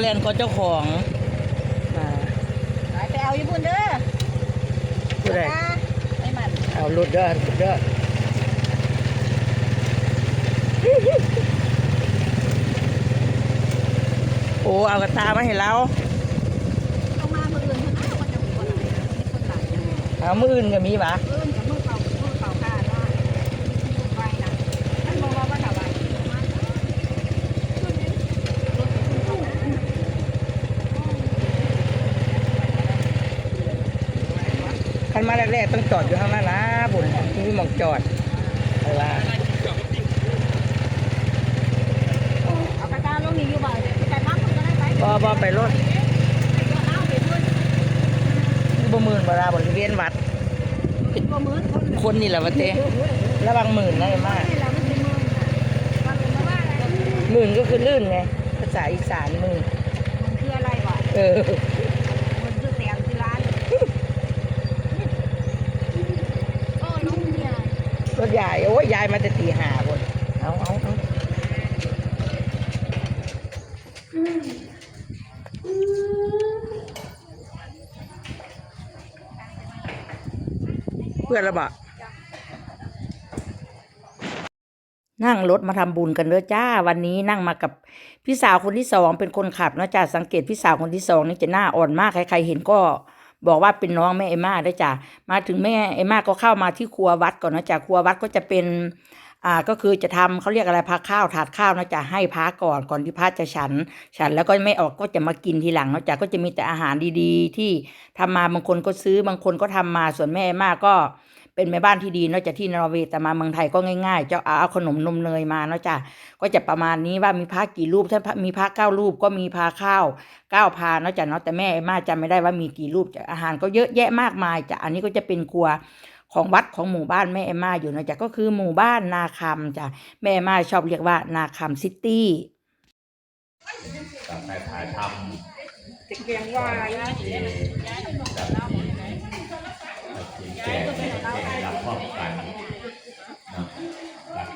แลนก็เจ้าของอ่าไปเอาอยู่พุ่นเด้อผู้ใดจ้าไอ้มันเอารถเด้อรถเด้อโอ้เอากระตามาให้เราเอามาเมื่ออื่นเพิ่นเอาวันจะหัวไหนนะมีคนหลายอยู่เอามืออื่นก็มีปะ เอื่นกับมือเปล่ามือเปล่าค่าได้ไว้นะท่านบอกว่าวันอะไรมา คันมา แรกๆต้องจอดอยู่ข้างหน้านะบุญที่มีหมองจอดเอาล่ะเอากระดาษลงนี่อยู่บ่อยแต่น้ำมันก็ได้ไปบอบอไปรถเอาไปพุ่นบ่หมื่นบาราบริเวณวัดบ่มื้อคนคนนี่แหละวะเต้ระวังหมื่นนะไอ้มากนี่แหละมันสิมื้อน่ะว่าเป็นว่าอะไรหมื่นก็คือลื่นไงภาษาอีสานหมื่นมันคืออะไรบ่เออ มันคือแสงที่ร้านโอ้ลุงเนี่ย รถ ยาย โอ้ยยายมาแต่ตีห้าคนเอาเอาเอาเพื่อนระบะนั่งรถมาทำบุญกันเด้อจ้า วันนี้นั่งมากับพี่สาวคนที่สองเป็นคนขับเนาะจ้าสังเกตพี่สาวคนที่สองนี่จะหน้าอ่อนมากใครๆเห็นก็ บอกว่าเป็นน้องแม่เอม่าได้จ้ะมาถึงแม่เอม่าก็เข้ามาที่ครัววัดก่อนนะจ้ะครัววัดก็จะเป็นอ่าก็คือจะทำเขาเรียกอะไรพาข้าวถาดข้าวนะจ๊ะให้พระก่อนก่อนที่พระจะฉัน ฉันแล้วก็ไม่ออกก็จะมากินทีหลังนะจ๊ะก็จะมีแต่อาหารดีๆ ที่ทำมาบางคนก็ซื้อบางคนก็ทำมาส่วนแม่มากก็ เป็นแม่บ้านที่ดีเนอกจากที่นอร์เวย์แต่มาเมืองไทยก็ง่ายๆ เจ้าเอาขนมนมเนยมาเนาะจ๊ะก็จะประมาณนี้ว่ามีพระกี่รูปถ้ามีพระเก้ารูปก็มีพาข้าวเก้าพาเนาะจ๊ะเนาะแต่แม่มาจำไม่ได้ว่ามีกี่รูปจ้ะอาหารก็เยอะแยะมากมายจ้ะอันนี้ก็จะเป็นครัวของวัดของหมู่บ้านแม่เอมมาอยู่นะจ๊ะก็คือหมู่บ้านนาคำจ้ะแม่เอมมาชอบเรียกว่านาคำซิตี้กับไปถ่ายทเกียงวายำที่กับที่กินแกงแกงรับพร้อมกันเนาะกับ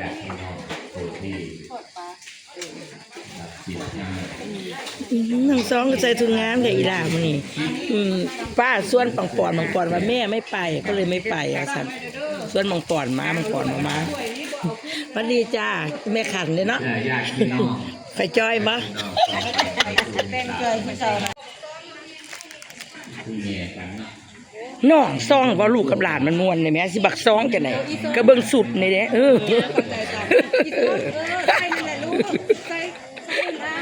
ญาติพี่น้องผู้ที่รับจิตที่ทั้งสองก็ใส่ถุงงามเลยอีหล่ามันนี่อืมป้าส่วนปังปอนปังปอนว่าแม่ไม่ไปก็เลยไม่ไปอะสันส่วนปังปอนมาปังปอนมามาสวัสดีจ้าแม่ขันเลยเนาะเอ่อญาติพี่น้องไข่จ้อยปะเป็นเคยที่เจอนะผู้เมียกันเนาะ น้องซองว่าลูกกับหลานมันมวนเลยแม่สิบักซองจะไหนก็เบิ่งสุดนี่เด้เออใส่นั่นแหละลูกใส่ใส่มา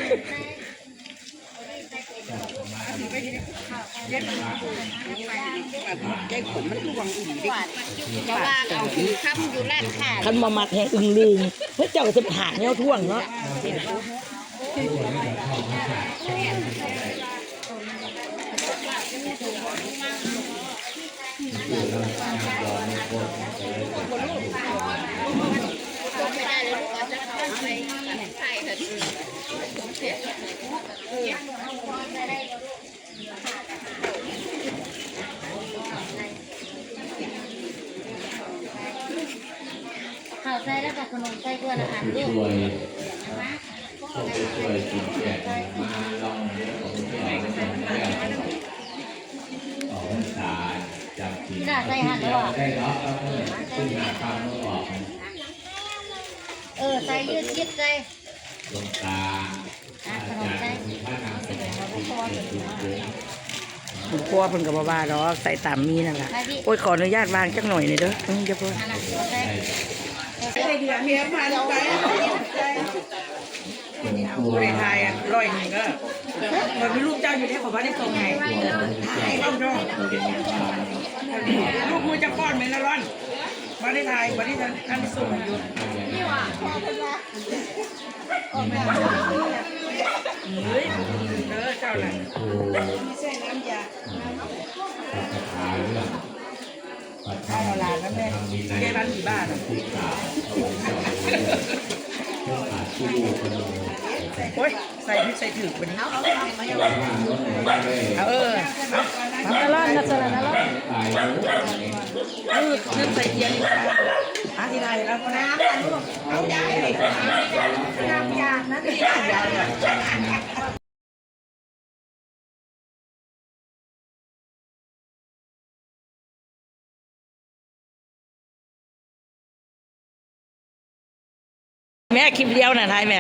จะว่าเอาถือค้ำอยู่ร้านค้าคันมามัดแหงอึงลืงเฮ้ยเจ้าก็จะหาแนวท่วงเนาะ ข้าวใส่แล้วก็ขนมใส่กวนอาหารลูกช่วยช่วยกินแกมาลองเรื่องของแกงของแกงออกพรรษาจำกินได้เนาะก็เอขึ้นมาคำเมื่อออกเออใส่ยืดยืดใส่ ลงตาอาจารย์มีพระนามแสดง ที่เป็นจุดเด่นหลวงพ่อเพิ่นก็บ่ว่าดอกใส่ตามมีนั่นล่ะโอ้ยขออนุญาตวางจักหน่อยหน่อยเด้ออืมเดี๋ยวเพิ่นอันนั้นเอาใส่ผู้ใดทายอะร้อยหนึงก็มันมีลูกเจ้าอยู่เนี่ยขอว่าได้ส่งให้ถ่ายเอาดอกลูกมือจะป้อนไหมนะร้อน บ่ได้ถ่ายบ่ได้ทันทันส่งอยู่เฮ้ยเด้อเจ้าน่ะครูปัจจาเรื่องปัจจัยทำมีในแค่บ้านกี่บ้านอะที่กล่าวเอาไว้เจ้าเรื่องอาชีพคนเรา โอ้ยใส่พิกใส่ถือวันนี้เออนาลอนนาสลัดนาลอนเออนั่นใส่เทียนอาที่ไหนแล้วนะเอาได้น้ำยานั่นเองแม่คลิปเดียวน่ะทายแม่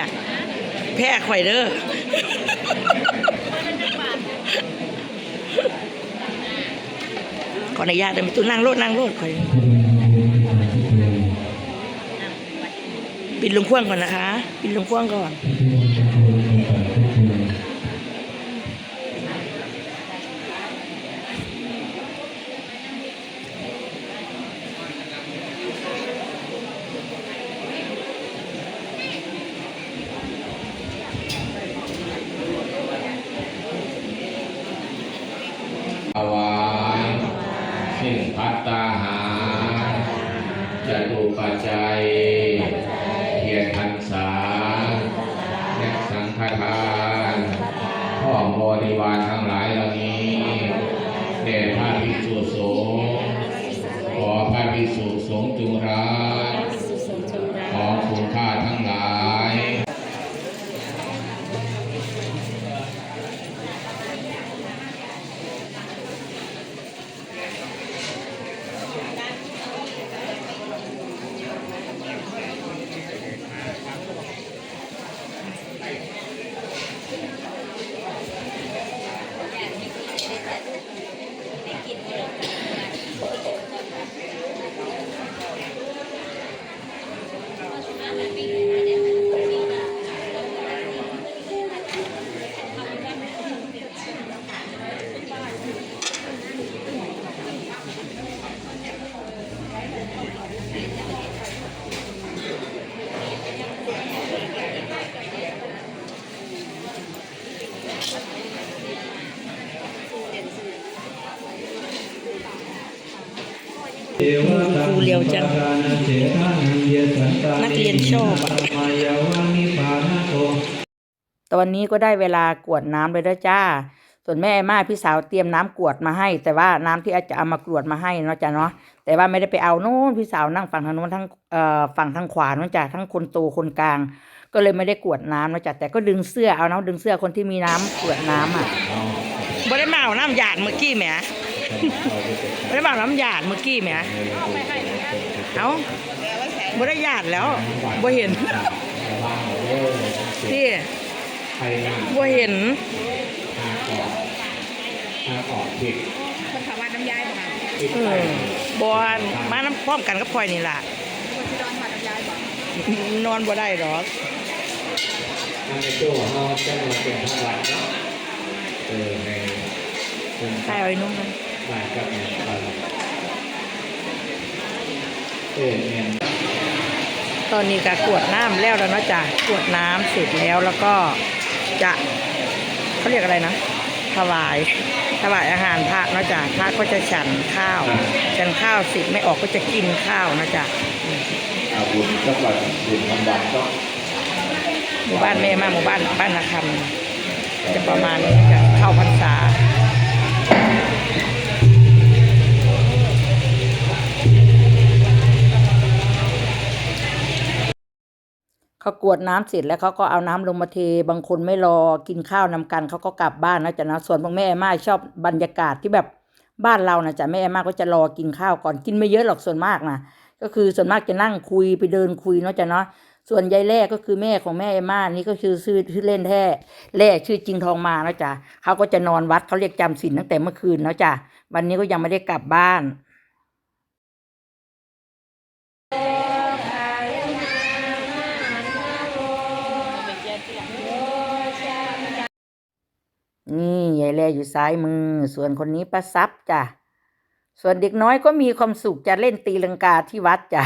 แพ้ข่อยเด้อขออนุญาตเดี๋ยวไปตู้นั่งรถนั่งรถข่อยปิดลงพ่วงก่อนนะคะ ปิดลงพ่วงก่อน ครูเร็วจัง นักเรียนชอบอะตอนนี้ก็ได้เวลากรวดน้ำเลยแล้วจ้า ส่วนแม่ไอ้มาพี่สาวเตรียมน้ำกรวดมาให้ แต่ว่าน้ำที่อาจจะเอามากรวดมาให้เนาะจ้ะเนาะ แต่ว่าไม่ได้ไปเอาโน่นพี่สาวนั่งฝั่งทางโน้นทั้งเอ่อฝั่งทางขวาเนาะจ้ะทั้งคนโตคนกลาง ก็เลยไม่ได้กรวดน้ำเนาะจ้ะแต่ก็ดึงเสื้อเอาเนาะดึงเสื้อคนที่มีน้ำกรวดน้ำอะไม่ได้มาเอาน้ำหยาดเมื่อกี้แหม ไม่ได้มาเอาน้ำหยาดเมื่อกี้แหมเอ้าไม่ได้หยาดแล้วบ่เห็นที่ใครนั่งบ่เห็นทางออกทางออกผิดคนถามว่าน้ำยายบ่ค่ะผิดเอไปอบอนมาน้ำพร้อมกันกับพลอยนี่ล่ะคนที่ดอนถามน้ำยายบ่นอนบ่ได้หรอกทางในตู้เขาจะมาเป็นทางวัดเนาะเออในเป็นใครเอาไอ้นุ่มมัน บ้านกับเนี่ยบ้านเออเนี่ยตอนนี้ก็กรวดน้ำแล้วแล้วเนาะจ้ะกรวดน้ำเสร็จแล้วแล้วก็จะเขาเรียกอะไรนะ ถวาย ถวายอาหารพระเนาะจ้ะพระก็จะฉันข้าว ฉันข้าวเสร็จไม่ออกก็จะกินข้าวนะจ๊ะอาบุญจังหวัดบุญทำบัตรก็หมู่บ้านแม่มาหมู่บ้านบ้านนาคำจะประมาณนี้จะเข้าพรรษา เขากวดน้ำเสร็จแล้วเขาก็เอาน้ำลงมาเท บางคนไม่รอกินข้าวนำกันเขาก็กลับบ้านนะจ๊ะนะส่วนพวกแม่มาชอบบรรยากาศที่แบบบ้านเรานะจ๊ะแม่มาก็จะรอกินข้าวก่อนกินไม่เยอะหรอกส่วนมากนะก็คือส่วนมากจะนั่งคุยไปเดินคุยเนาะจ๊ะเนาะส่วนยายแร่ก็คือแม่ของแม่เอม่านี่ก็คือชื่อชื่อเล่นแท้แร่ชื่อจริงทองมาเนาะจ๊ะเขาก็จะนอนวัดเขาเรียกจำศีลตั้งแต่เมื่อคืนเนาะจ๊ะวันนี้ก็ยังไม่ได้กลับบ้าน นี่ยายแลอยู่ซ้ายมือ ส่วนคนนี้ป้าซับจ้ะ ส่วนเด็กน้อยก็มีความสุขจะเล่นตีลังกาที่วัดจ้ะ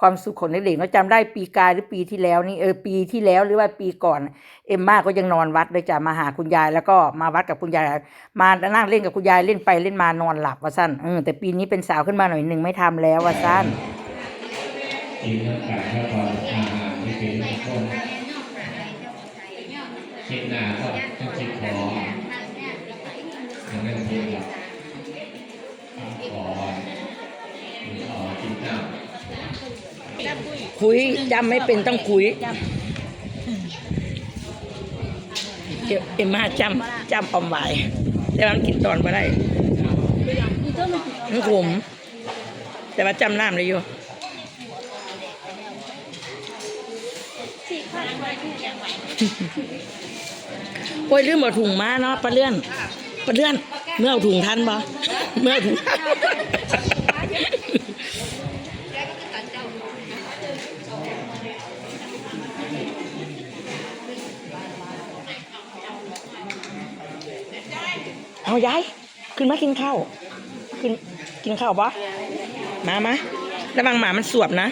ความสุขของเด็กๆเนาะจำได้ปีกายหรือปีที่แล้วนี่เออปีที่แล้วหรือว่าปีก่อน เอ็มม่าก็ยังนอนวัดเลยจ้ะมาหาคุณยายแล้วก็มาวัดกับคุณยาย มานั่งเล่นกับคุณยายเล่นไปเล่นมานอนหลับว่าสั้นเออแต่ปีนี้เป็นสาวขึ้นมาหน่อยหนึ่งไม่ทำแล้วว่าสั้นกินทั้งการแค่พออาหารที่เป็นทุกคนคิดหน้าก็ คุยจำไม่เป็นต้องคุยเอ็มมาจำจำออมไหวายแต่ว่ามันกินตอนมาได้มันขมแต่ว่าจำน้ำเลยอยู่สี่ข้าวไว้ที่ยังหวโอ้ยลืมเอาถุงมาเนาะปลาเลื่อนปลาเลื่อนเมื่อเอาถุงทันบ่เมื่อถุง ยาย ขึ้นมากินข้าว ขึ้นกินข้าวปะมามาระวังหมามันสวบนะ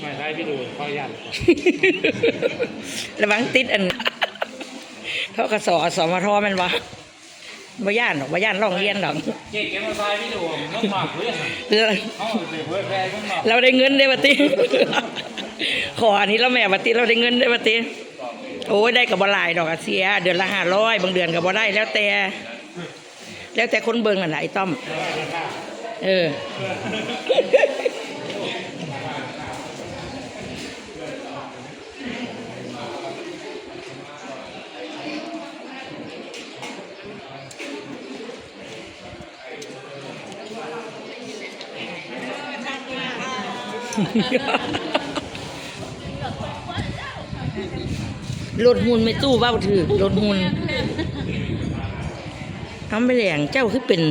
ไม่ได้พี่ดูข้อยันระวังติดอันเท่ากระสอสมทแมันวะบ่ย่านหรอกบ่ย่านร้องเรียนหรอกเจ๊เก็บมาใส่พี่ดูมันหมักเลยเราเขาไปเพื่อแฟนมันหมักเราได้เงินได้ปะติขออันนี้เราแม่ปะติเราได้เงินได้ปะติโอ้ยได้กับบ่หลายดอกอะเสีย เดือนละห้าร้อยบางเดือนกับบ่ได้แล้วแต่ แล้วแต่คนเบิ่งนั่นแหละไอ้ต้อม เออ รถหุ่นไม่ตู้เบ้าถือรถหุ่นทำไปแหลงเจ้าคือเป็น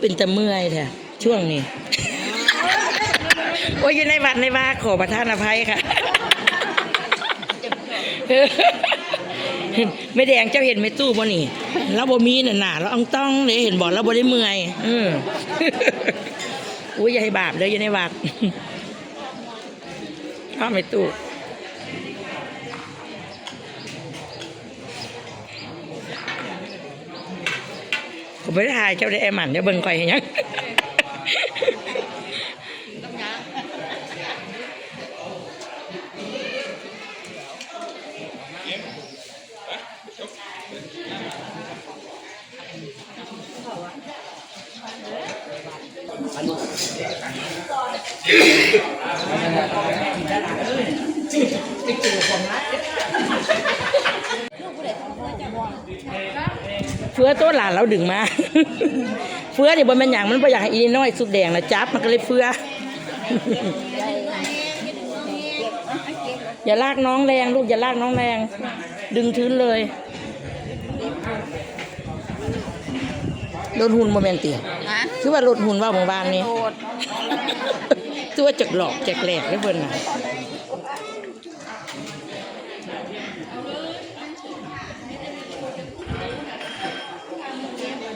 เป็นตะเมื่อยแท้ช่วงนี้ โอ้ยอยู่ในวัดในว่าขอประทานอภัยค่ะไม่แดงเจ้าเห็นไม่ตู้บ่นี่เราบ่มีน่ะหนาเราอังต้องเลยเห็นบอกเราบ่ได้เมื่อยอืมอุ้ยอย่าให้บาปเลยอยู่ในวัดอ้าไม่ตู้ ผมไม่ได้ถ่ายเจ้าได้แอหมันเดี๋ยวเบิ่งก่อยให้ยัง เฟื้อตัวหลานเราดึงมา เฟื้อเนี่ยบนมันอย่างมันบ่อยากให้อีนี่น้อยสุดแดงนะจับมันก็เลยเฟื้ออย่าลากน้องแรงลูกอย่าลากน้องแรง ดึงทื้นเลยรถหุ่นโมเมนเตียฮะคือว่ารถหุ่นว่าหมู่บ้านนี้โดดตัวจักหลอกจักแหลกได้เพิ่นน่ะ เอาคุณบอ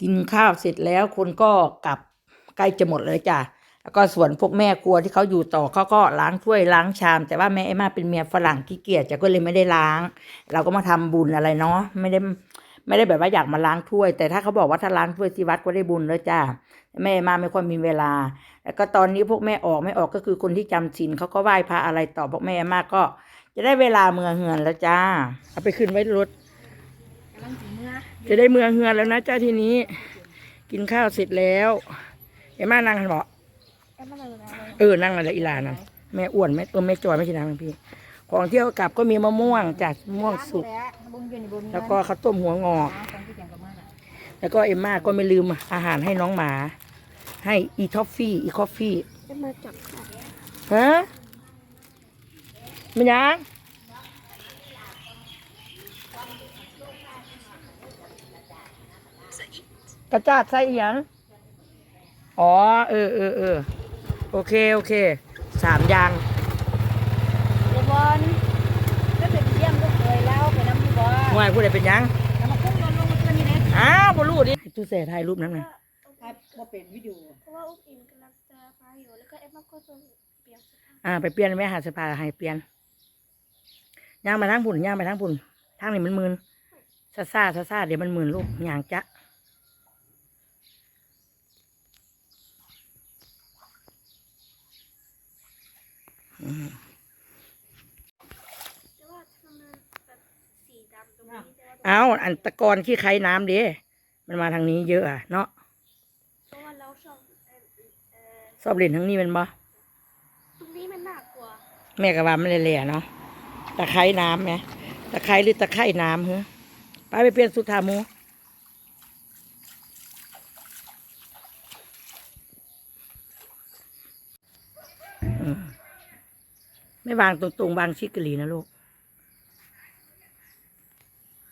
กินข้าวเสร็จแล้วคนก็กลับใกล้จะหมดเลยจ้ะแล้วก็ส่วนพวกแม่ครัวที่เขาอยู่ต่อเขาก็ล้างถ้วยล้างชาม แต่ว่าแม่เอ็มาเป็นเมียฝรั่งขี้เกียจจะก็เลยไม่ได้ล้าง เราก็มาทำบุญอะไรเนาะไม่ได้ไม่ได้แบบว่าอยากมาล้างถ้วย แต่ถ้าเขาบอกว่าถ้าล้างถ้วยที่วัดก็ได้บุญแล้วจ้าแม่เอ็มาไม่ค่อยมีเวลา แล้วก็ตอนนี้พวกแม่ออกไม่ออกก็คือคนที่จำศีลเขาก็ไหว้พระอะไรต่อพวกแม่เอ็มาก็ จะได้เวลาเมืองเฮือนแล้วจ้า เอาไปขึ้นไว้รถ จะได้เมืองเฮือนแล้วนะจ้าทีนี้ กินข้าวเสร็จแล้วเอ็มมานั่งกันบอกเออนั่งอะไรอีหลานะแม่อ้วนแม่เออแม่จอยไม่ใช่นางพี่ ของเที่ยวกลับก็มีมะม่วงจากมะม่วงสุก แล้วก็ข้าวต้มหัวงอกแล้วก็เอ็มม่าก็ไม่ลืมอาหารให้น้องหมา ให้อีทอฟฟี่อีคอฟฟี่จะมาจับค่ะฮะมันยัง กระจาดใส่อีหยังอ๋อ เออเออเออโอเค โอเค สามอยาง เดี๋ยวบอลก็เป็นเยี่ยมก็เคยแล้วไปน้ำพี่บอลห่วยผู้ใดเป็นหยัง แล้วมาพุ่งลงลงมาตัวนี้นะอ้าวบรูดิตู้เสถ่ายรูปนั้นน่ะว่าเป็นวิดีโอเพราะว่าอุ้มอิมกำลังจะพาอยู่แล้วก็เอ็มมาก็จะเปลี่ยนเสื้อผ้าอ่า ไปเปลี่ยนไหมหาสภาให้เปลี่ยน ย่างมาทางพุ่นย่างไปทางพุ่นทางนี้มันมืนซาซาซาซาเดี๋ยวมันมืนลูกย่างจะ เแต่ว่าทำไมแบบสีดำตรงนี้แต่ว่า เอาอันตะกอนขี้ไคร้น้ำดิมันมาทางนี้เยอะอะเนาะเพราะว่าเราชอบเอ่อเอ่อชอบเล่นทางนี้แมันบ่ตรงนี้มันน่ากลัวแม่ก็ว่ามันแหล่ๆเนาะตะไคร้น้ำไหมตะไคร้หรือตะไคร้น้ำเหรอไปไปเปลี่ยนสุดทาหมูอืม ไม่วางตรงๆวางชิกกะหลีนะลูก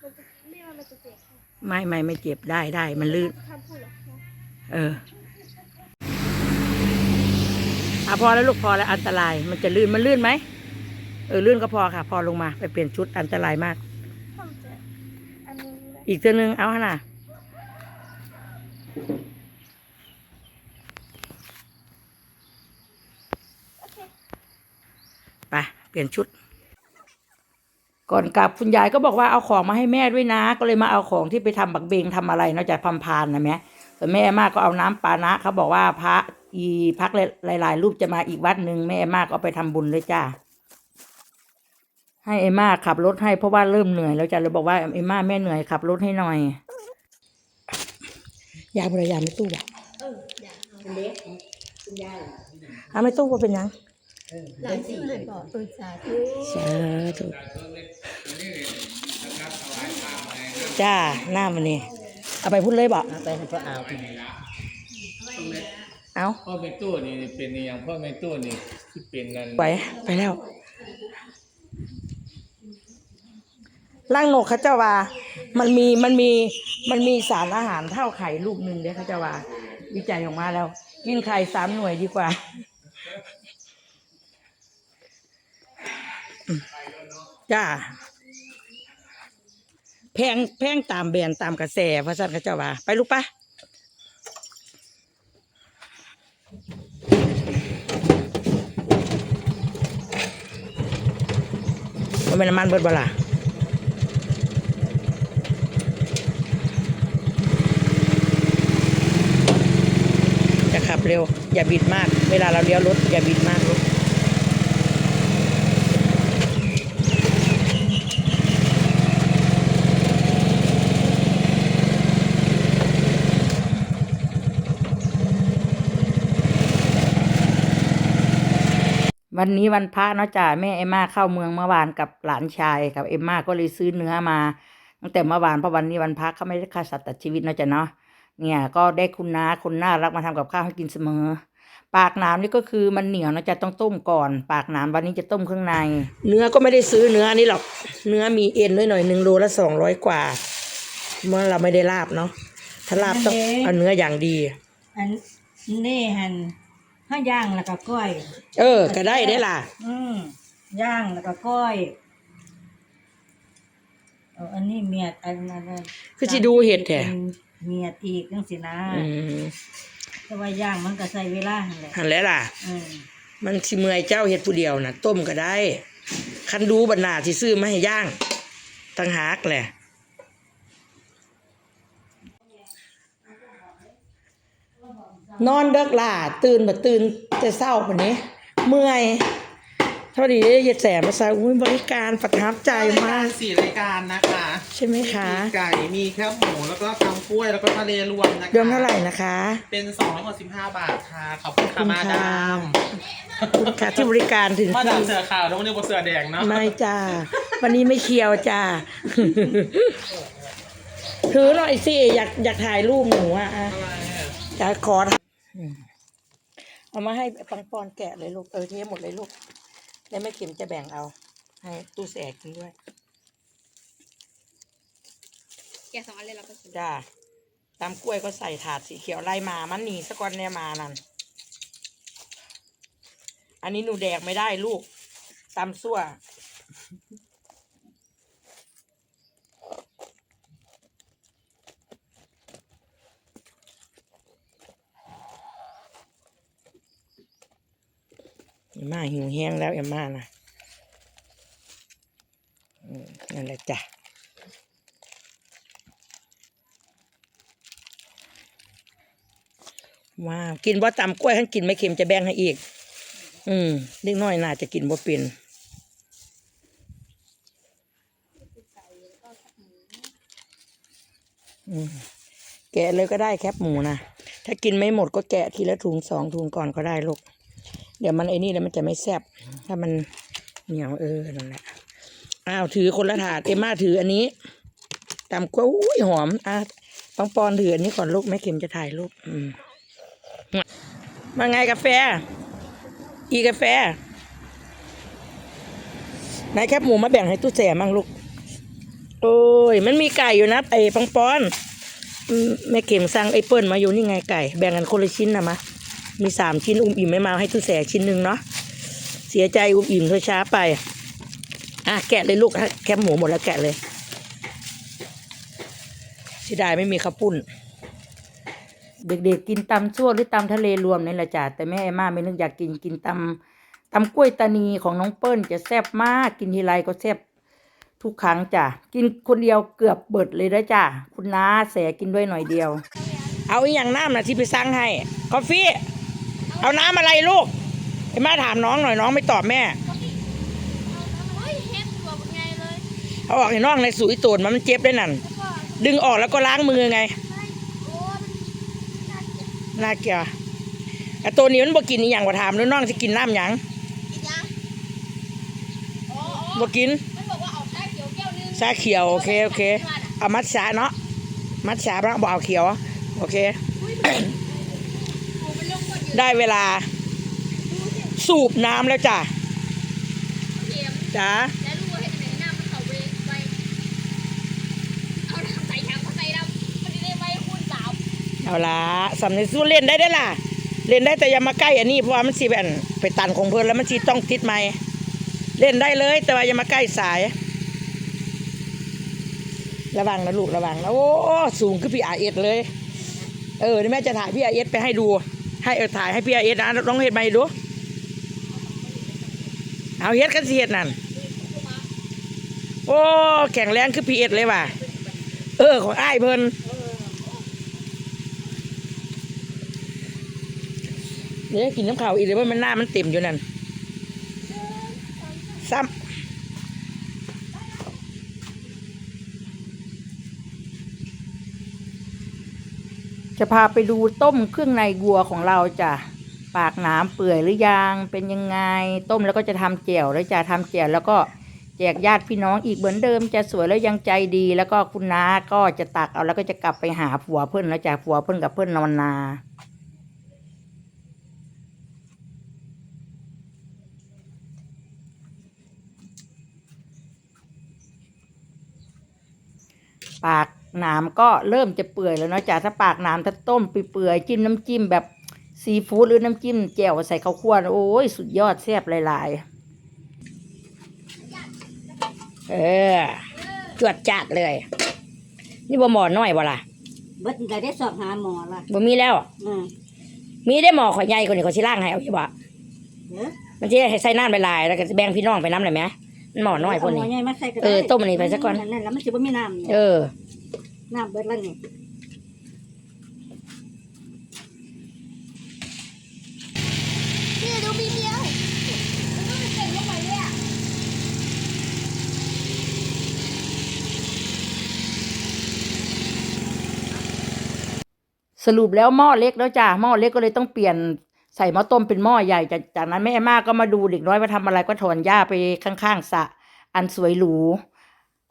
มันจะไม่ว่ามันจะเจ็บค่ะไม่ไม่ไม่เจ็บได้ได้มันลื่นทำพูดเหรอคะเอออะพอแล้วลูกพอแล้วอันตราย มันจะลื่นมันลื่นไหมเออลื่นก็พอค่ะ พอลงมาไปเปลี่ยนชุดอันตรายมากทำจะอันนี้เลยอีกตัวหนึ่งเอาหน่ะไป เปลี่ยนชุด ก่อนกลับคุณยายก็บอกว่าเอาของมาให้แม่ด้วยนะ ก็เลยมาเอาของที่ไปทำบักเบงทำอะไรนอกจากพัมพานนะแม่แต่แม่มากก็เอาน้ำปานะเขาบอกว่าพระอีพักหลายๆรูปจะมาอีกวัดหนึ่งแม่มากก็เอาไปทำบุญเลยจ้าให้เอมม่าขับรถให้เพราะว่าเริ่มเหนื่อยแล้วจ้ะเลยบอกว่าเอมม่าแม่เหนื่อยขับรถให้หน่อยยาบริยาไม่ตู้บ่เอาไม่ตู้ก็เป็นหยัง หลายสิ่งเลยบอกเออสาธุสาธุจ้าหน้ามันนี่เอาไปพูดเลยบอกไปให้พ่อเอาเอาพ่อเป็นตู้นี่เป็นอย่างพ่อเป็นตู้นี่ที่เป็นนั่นไปไปแล้วร่างนกเขาเจ้าว่า มันมีมันมีมันมีสารอาหารเท่าไข่ลูกหนึ่งเด้เขาเจ้าว่า วิจัยออกมาแล้ว กินไข่สามหน่วยดีกว่า จ้าแพงแพงตามแบรนด์ตามกระแสพระสันเขาเจ้าว่า ไปลูกปะมันเป็นน้ำมันเบิดบล่ะจะขับเร็ว อย่าบิดมาก เวลาเราเลี้ยวรถ อย่าบิดมากลูก วันนี้วันพระเนาะจ้ะแม่เอ็มมาเข้าเมืองเมื่อวานกับหลานชายกับเอ็มมาก็เลยซื้อเนื้อมาตั้งแต่เมื่อวานเพราะวันนี้วันพระเขาไม่ได้ฆ่าสัตว์ตัดชีวิตเนาะจ้ะเนาะเนี่ยก็ได้คุณน้าคนน่ารักมาทำกับข้าวให้กินเสมอ ปากหนามนี่ก็คือมันเหนียวนะจ๊ะต้องต้มก่อน ปากหนามวันนี้จะต้มเครื่องใน เนื้อก็ไม่ได้ซื้อเนื้อนี่หรอก เนื้อมีเอ็นด้วยหน่อยหนึ่งโลละสองร้อยกว่า เมื่อเราไม่ได้ลาบเนาะถ้าลาบต้องเอาเนื้ออย่างดีอันนี่หัน ข้าย่างแล้วก็ก้อย เออ ก็ได้ได้ล่ะ อืมย่างแล้วก็ก้อยเอาอันนี้เมียดอันนั้นน่ะคือสิดูเห็ดแท้เป็นเมียดอีกจังสินะอืมแต่ว่าย่างมันก็ใส่เวลาหั่นแหละหันแล้วล่ะอืมมันสิเมื่อยเจ้าเห็ดผู้เดียวนะต้มก็ได้ คันดูบรรณาที่ซื้อมาให้ย่างตั้งหากแหละ นอนเด็กล่ะตื่นมาตื่นแต่เศร้าคนนี้ เมื่อยเท่าดีได้เย็ดแสมาใส่อุ้ยบริการประทับใจมาก สี่รายการนะคะใช่ไหมคะ มีไก่มีแคบหมูแล้วก็ตำกล้วยแล้วก็ทะเลรวมนะคะเดือนเท่าไหร่นะคะ เป็นสองร้อยหกสิบห้าบาทค่ะขอบคุณค่ะขอบคุณมาค่ะดามขอบคุณค่ะที่บริการถึงมาดามที่เสือขาวแล้ววันนี้บนเสือแดงเนาะไม่จ้าวันนี้ไม่เคียวจ้าถือหน่อยสิอยากอยากถ่ายรูปหนูอะอะอยากขออืม เอามาให้ปังปอนแกะเลยลูก เออเทหมดเลยลูก แล้วแม่เข็มจะแบ่งเอา ให้ตู้แสกกินด้วย แกสองอันเลยเราไปกินจ้าตามกล้วยก็ใส่ถาดสีเขียวไล่มา มันหนีสะกอนเนี่ยมานั่น อันนี้หนูแดกไม่ได้ลูกตำซั่ว มมาหิวแห้งแล้วเอ็มมานะนั่นแหละจ้ะว้าวกินว่าตำกล้วยขันกินไม่เค็มจะแบ่งให้อีก อืมเด็กน้อยน่าจะกินบ่เป็นอืมแกะเลยก็ได้แคบหมูนะ ถ้ากินไม่หมดก็แกะทีละถุงสองถุงก่อนก็ได้ลูก เดี๋ยวมันไอ้นี่แล้วมันจะไม่แซ่บถ้ามันเหนียวเออนั่นแหละอ้าวถือคนละถาดเอ็มมาถืออันนี้ตำกล้วยอุ้ยหอมอะปังปอนถืออันนี้ก่อนลูกแม่เข็มจะถ่ายรูปอืมมาไงกาแฟ อีกาแฟ ไหนแคบหมูมาแบ่งให้ตู้แสมั่งลูก โอ้ย มันมีไก่อยู่นะไอ้ปังปอนแม่เข็มสั่งไอ้เปิ้ลมาอยู่นี่ไงไก่ แบ่งกันคนละชิ้นนะมะ มีสามชิ้นอุ้มอิ่มไม่มาให้ตู้แสชิ้นหนึ่งเนาะเสียใจอุ้มอิ่มเธอช้าไป อะแกะเลยลูกฮะแคบหมูหมดแล้วแกะเลยเสียดายไม่มีข้าวปุ้น เด็กๆกินตำชั่วหรือตำทะเลรวมนี่แหละจ้ะแต่แม่ไอ้มาไม่นึกอยากกินกินตำตำกล้วยตานีของน้องเปิ้ลจะแซ่บมากกินทีไรก็แซ่บทุกครั้งจ้ะกินคนเดียวเกือบเบิดเลยนะจ้ะคุณน้าแสกินด้วยหน่อยเดียว เอาอีกอย่างน้ำนะที่ไปสั่งให้กาแฟ เอาน้ำอะไรลูกไอ้มาถามน้องหน่อยน้องไม่ตอบแม่ เฮ้ยเฮ็ดตัวเป็นไงเลยเอาออกให้น้องในสุยตูดมันมันเจ็บได้นั่น แล้วก็ดึงออกแล้วก็ล้างมือไงโอ้มันน่าเกลียดน่าเกลียดไอ้ตัวนี้มันบ่กินอหย่างว่าถามแล้วน้องจะกินน้ำหยังกินยังอ๋ออ๋อบ่กินมันบอกว่าเอาชาเขียวแก้วนึงชาเขียวโอเคโอเคเอามัดชาเนาะมัดชาบ้างบ่เอาเขียว โอเคกูเป็นโรคกดอยู่ ได้เวลา สูบน้ำแล้วจ้ะเข็มจ้าแล้วรู้ว่าเห็นไหนหน้ามันเขาเวกไปเอาน้ำใส่ถังเขาใส่น้ำมันจะได้ไว้คูณสามเอาละสำเนึกสู้เล่นได้ได้อล่ะ เล่นได้แต่อย่ามาใกล้อันนี้เพราะว่ามันสิแบบไปตันของเพิ่นแล้วมันสิต้องติดไม้เล่นได้เลย แต่ว่าอย่ามาใกล้สาย ระวังนะลูกระวังนะโอ้สูงขึ้นพี่อาเอสเลย เออเดี๋ยวแม่จะถ่ายพี่อาเอสไปให้ดู ให้เออถ่ายให้พี่อเอสนะลองเห็ดใหม่ดูเอาเฮ็ดกันสิเฮ็ดนั่นโอ้แข็งแรงคือพี่เอสเลยว่ะเออของอ้ายเพิ่นเดี๋ยวกินน้ำขาวอีกเลยว่ามันหน้ามันเต็มอยู่นั่น จะพาไปดูต้มเครื่องในวัวของเราจ้ะปากหนามเปื่อยหรือยังเป็นยังไง ต้มแล้วก็จะทำแจ่วแล้วจะทำแจ่วแล้วก็แจกญาติพี่น้องอีกเหมือนเดิมจะสวยแล้วยังใจดี แล้วก็คุณน้าก็จะตักเอาแล้วก็จะกลับไปหาผัวเพื่อนแล้วจ้ะผัวเพื่อนกับเพื่อนนอนนาปาก หนามก็เริ่มจะเปื่อยแล้วเนาะจ้ะถ้าปากหนามถ้าต้มเปื่อยๆจิ้มน้ำจิ้มแบบซีฟู้ดหรือน้ำจิ้มแจ่วใส่ข้าวคั่วนะโอ้ยสุดยอดแซ่บหลายๆ เออ จวดจัดเลย นี่บ่หมอน้อยบ่ล่ะเบิดได้ได้สอบหาหมอละบ่มีแล้วอืมมีได้หมอขอยใหญ่กว่านี้เขาสิล่างให้เอาอยู่บ่เด้อมันสิให้ใส่น้ำหลายๆแล้วก็สิแบ่งพี่น้องไปน้ำเลยไหมมันหมอน้อยพวกเาหมนี้อใหญ่มาใส่ก็ได้เออต้มอันนี้ไปซะก่อนนั่นแล้วมันสิบ่มีน้ำนี่เออ น้ำเบิดแล้วนี่นี่ดูมีเมียวมันต้องเต็มลงไปเลยอะสรุปแล้วหม้อเล็กแล้วจ้าหม้อเล็กก็เลยต้องเปลี่ยนใส่หม้อต้มเป็นหม้อใหญ่จากจากนั้นแม่แอมมาก็มาดูเด็กน้อยมาทำอะไรก็ถอนหญ้าไปข้างๆสระอันสวยหรู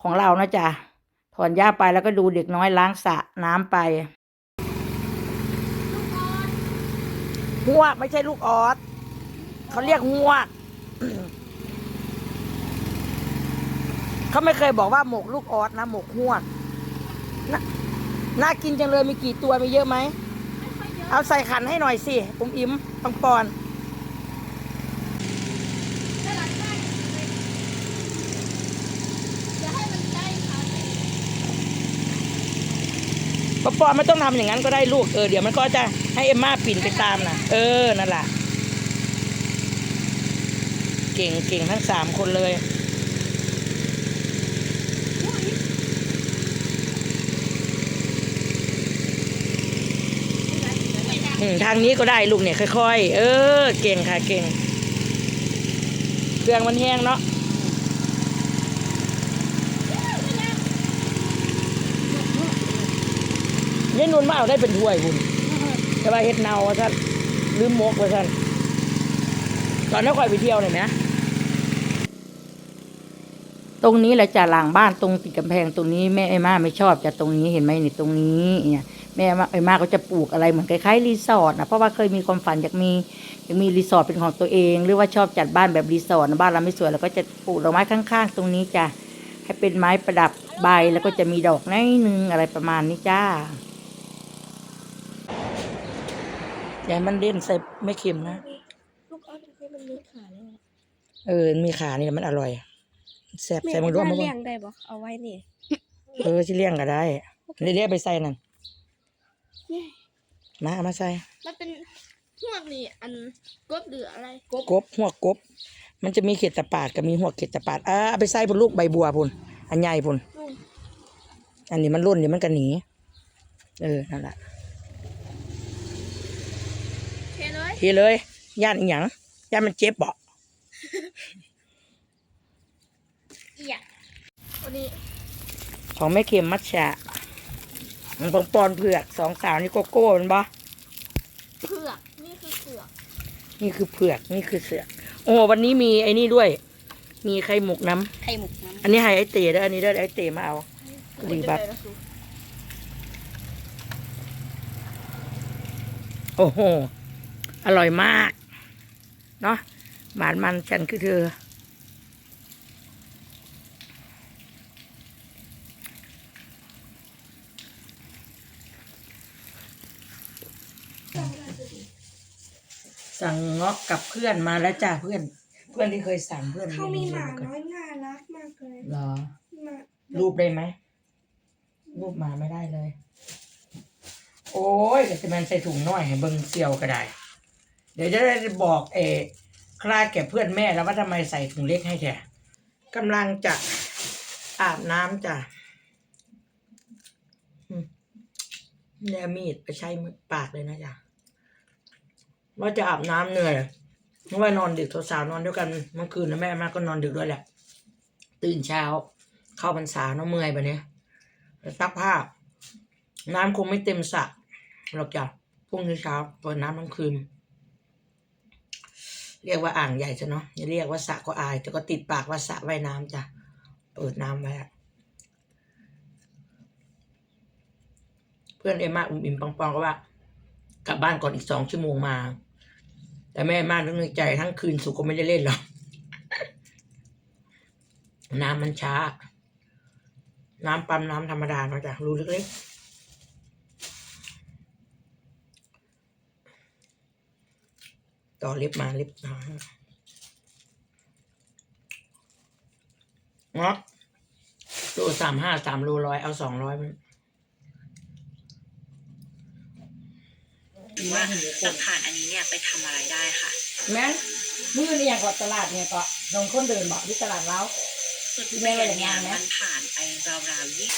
ของเรานะจ๊ะ ถอนหญ้าไปแล้วก็ดูเด็กน้อยล้างสระน้ำไปหัวไม่ใช่ลูกออสเขาเรียกหัวเขาไม่เคยบอกว่าหมกลูกออสนะหมกหัวนน่ากินจังเลยมีกี่ตัวมีเยอะไหม เอาใส่ขันให้หน่อยสิปุ้มอิมปังปอน จะให้มันได้ค่ะ ปังปอไม่ต้องทำอย่างนั้นก็ได้ลูกเออเดี๋ยวมันก็จะให้เอ็มม่าปิ่นไปตามนะเออนั่นแหละเก่งเก่งทั้งสามคนเลยทางนี้ก็ได้ลูกเนี่ยค่อย ๆ เออ เก่งค่ะเก่งเครื่องมันแห้งเนาะ ยายนุ่นมาเอาได้เป็นถ้วยคุณแต่ว่าเฮ็ดเนาว่าท่านลืมมกว่าท่านตอนนั้นคอยไปเที่ยวหน่อยไหมตรงนี้แหละจะหลังบ้านตรงติดกำแพงตรงนี้แม่ไอ้มาไม่ชอบจะตรงนี้เห็นไหมนี่ตรงนี้เนี่ยแม่ไอ้มาก็จะปลูกอะไรเหมือนคล้ายๆรีสอร์ทนะเพราะว่าเคยมีความฝันอยากมีอยากมีรีสอร์ทเป็นของตัวเอง หรือว่าชอบจัดบ้านแบบรีสอร์ทนะบ้านเราไม่สวยเราก็จะปลูกดอกไม้ข้างๆ ตรงนี้จ้ะให้เป็นไม้ประดับใบแล้วก็จะมีดอกน้อยนึงอะไรประมาณนี้จ้า อย่าให้มันเล่นใส่ไม่เค็มนะ ลูกเอาให้มันมีขาเลยเออ มีขานี่แหละมันอร่อย แซ่บใส่มึงด้วยมึงเลี้ยงได้บ่เอาไว้นี่เออที่เลี้ยงก็ได้เดี๋ยวๆไปใส่นั่น มาเอามาใส่ มันเป็นพวกนี่อันกบหรืออะไรกบหัวกบ มันจะมีเขียดตะปาดกับมีหัวเขียดตะปาดอ่าเอาไปใส่บนลูกใบบัวพุ่นอันใหญ่พุ่น นู่นอันนี้มันร่นเดี๋ยวมันก็หนี เออ นั่นแหละ เทเลยเทเลยย่านอีหยังย่านมันเจ็บบ่อีกวันนี้ของแม่เค็มมัชชะมันปองปอนเผือกสองสาวนี่โกโก้มันบ่เผือกนี่คือเผือกนี่คือเผือกนี่คือเสือกโอ้วันนี้มีไอ้นี่ด้วย มีไข่หมกน้ำไข่หมกน้ำอันนี้ให้ไอ้เต๋เด้ออันนี้เด้อไอ้เต๋มาเอาดีบับโอ้โห อร่อยมาก เนาะหวานมันฉันคือเธอ สั่งเงาะกับเพื่อนมาแล้วจ้าเพื่อน เพื่อนที่เคยสั่งเพื่อนเขามีหมารีวิวน้อยน่ารักมากเลยเหรอหมารูปได้ไหมรูปมาไม่ได้เลย โอ้ยเดี๋ยวจะมันใส่ถุงน้อยให้เบิ้งเซียวก็ได้ เดี๋ยวจะได้บอกเอคลาแก่เพื่อนแม่แล้วว่าทำไมใส่ถุงเล็กให้แท้กำลังจะอาบน้ำจ้ะอืมเนี่ยมีดไปใช้ปากเลยนะจ๊ะว่าจะอาบน้ำเหนื่อยเพราะว่านอนดึกสาวๆนอนด้วยกันเมื่อคืนนะแม่มาก็นอนดึกด้วยแหละ ตื่นเช้า เข้าพรรษาเนาะเมื่อยไปเนี่ยไปซักผ้า น้ำคงไม่เต็มสระหรอกจ้ะพรุ่งนี้เช้าเปิดน้ำทั้งคืน เรียกว่าอ่างใหญ่จ้ะเนาะอย่าเรียกว่าสระก็อายแต่ก็ติดปากว่าสระว่ายน้ำจ้ะเปิดน้ำไว้อะเพื่อนเอมมาอุ่มอิ่มปังปองก็ว่ากลับบ้านก่อนอีกสองชั่วโมงมา แต่แม่มาทั้งในใจทั้งคืนสุกก็ไม่ได้เล่นหรอกน้ำมันช้า น้ำปั๊มน้ำธรรมดาเนาะจ้ะรูเล็กๆ ต่อเล็บมาเล็บมาเนาะโลสามห้าสามโลร้อยเอาสองร้อยมันว่าจะผ่านอันนี้เนี่ยไปทำอะไรได้ค่ะ แม่นมือนี่อย่างกอตลาดเนี่ยก็ลงคนเดินบอกที่ตลาดเล้าส่วนที่ที่แม่แม่ว่าอย่างเนี่ยนั้นนะมันผ่านไปราวๆยี่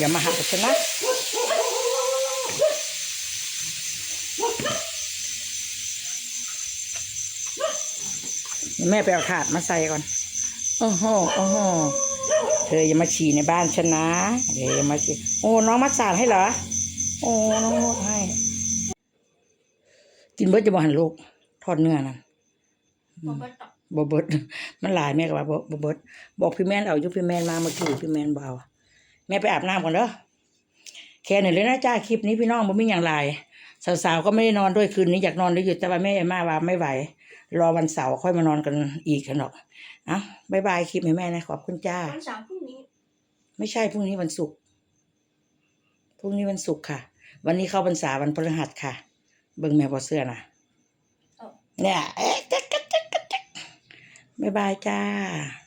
อย่ามาหาฉันนะ แม่ไปเอาถาดมาใส่ก่อนโอ้โหโอ้โหเธออย่ามาฉี่ในบ้านฉันนะเดี๋ยวอย่ามาฉี่โอ้น้องมัดสาดให้เหรอ โอ้น้องนวดให้กินเบิร์ดจะบอกหันลูกทอดเนื้อนั่นบเบิร์ดมันหลายแม่ก็ว่าบเบิร์ดบอกพี่แมนเอาอยู่พี่แมนมาเมื่อกี้พี่แมนเบเอาแม่ไปอาบน้ำก่อนเด้อแค่นี้เลยนะจ้าคลิปนี้พี่น้องบ่มีอย่างไรสาวๆก็ไม่ได้นอนด้วยคืนนี้อยากนอนด้วยอยู่แต่ว่าแม่มาว่าไม่ไหว รอวันเสาร์ค่อยมานอนกันอีกกันหรอกเอะบายบายคลิปให้แม่นะขอบคุณจ้า วันเสาร์พรุ่งนี้ ไม่ใช่พรุ่งนี้วันศุกร์พรุ่งนี้วันศุกร์ค่ะ วันนี้เข้าพรรษาวันพฤหัสค่ะ เบิ่งแม่บอเสื้อนะเนี่ยเอ๊ะจ๊กจ๊กจ๊กจ๊กบ๊ายบายจ้า